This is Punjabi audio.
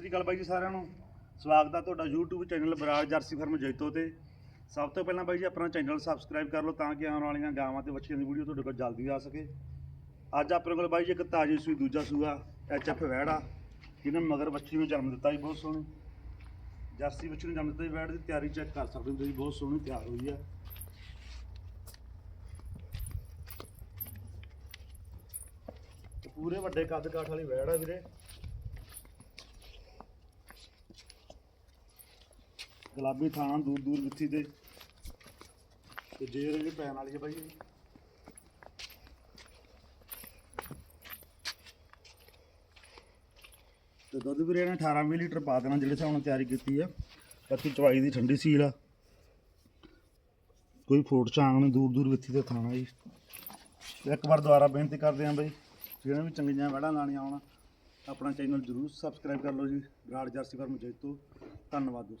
ਸ੍ਰੀ ਅਕਾਲ ਬਾਈ ਜੀ ਸਾਰਿਆਂ ਨੂੰ। ਸਵਾਗਤ ਆ ਤੁਹਾਡਾ YouTube channel Brar jersey farm Jaito ਤੇ। ਸਭ ਤੋਂ ਪਹਿਲਾਂ ਬਾਈ ਜੀ ਆਪਣਾ ਚੈਨਲ ਸਬਸਕ੍ਰਾਈਬ ਕਰ ਲਓ ਤਾਂ ਕਿ ਆਉਣ ਵਾਲੀਆਂ ਗਾਵਾਂ ਤੇ ਬੱਚਿਆਂ ਦੀ ਵੀਡੀਓ ਤੁਹਾਡੇ ਕੋਲ ਜਲਦੀ ਆ ਸਕੇ। ਅੱਜ ਆਪਣੇ ਕੋਲ ਬਾਈ ਜੀ ਇੱਕ ਤਾਜੀ ਸੂਈ ਦੂਜਾ ਸੂਆ ਐਚਐਫ ਵੈੜਾ, ਜਿਹਨੇ ਮਗਰ ਬੱਚੀ ਨੂੰ ਜਨਮ ਦਿੱਤਾ ਜੀ, ਬਹੁਤ ਸੋਹਣੀ। ਜਰਸੀ ਬੱਚੀ ਨੂੰ ਜਨਮ ਦਿੱਤਾ ਜੀ, ਵੈੜ ਦੀ ਤਿਆਰੀ ਚੈੱਕ ਕਰ ਸਕਦੇ ਹੋ ਤੁਸੀਂ, ਬਹੁਤ ਸੋਹਣੀ ਤਿਆਰ ਹੋਈ ਆ। ਪੂਰੇ ਵੱਡੇ ਕੱਦ ਕਾਠ ਵਾਲੀ ਵੈੜ ਆ ਵੀਰੇ। ਗੁਲਾਬੀ ਥਾਂ ਦੂਰ ਦੂਰ ਵਿੱਥੀ ਦੇ। ਤੇ ਜੇਰ ਇਹਦੇ ਪੈਣ ਵਾਲੀ ਹੈ ਬਾਈ ਇਹ। ਤੇ ਦੁੱਧ ਵੀਰੇ ਨੇ 18 20 ਲੀਟਰ ਪਾ ਦੇਣਾ ਜਿਹੜੇ ਹਿਸਾਬ ਨਾਲ ਤਿਆਰੀ ਕੀਤੀ ਹੈ ਬਾਕੀ ਚਵਾਈ ਦੀ ਠੰਡੀ ਸੀਲ ਆ। ਕੋਈ ਫੋਟ ਚਾਂਗ ਨਹੀਂ, ਦੂਰ ਦੂਰ ਵਿੱਥੀ ਤੇ ਥਾਣਾ ਜੀ। ਇੱਕ ਵਾਰ ਦੁਬਾਰਾ ਬੇਨਤੀ ਕਰਦੇ ਆਂ ਬਾਈ ਜਿਹਨਾਂ ਵੀ ਚੰਗੀਆਂ ਵੜਾਂ ਲਾਣੀਆਂ ਆਉਣ, ਆਪਣਾ ਚੈਨਲ ਜਰੂਰ ਸਬਸਕ੍ਰਾਈਬ ਕਰ ਲਓ ਜੀ। Brar jersey farm Jaito. ਧੰਨਵਾਦ ਦੋਸਤੋ।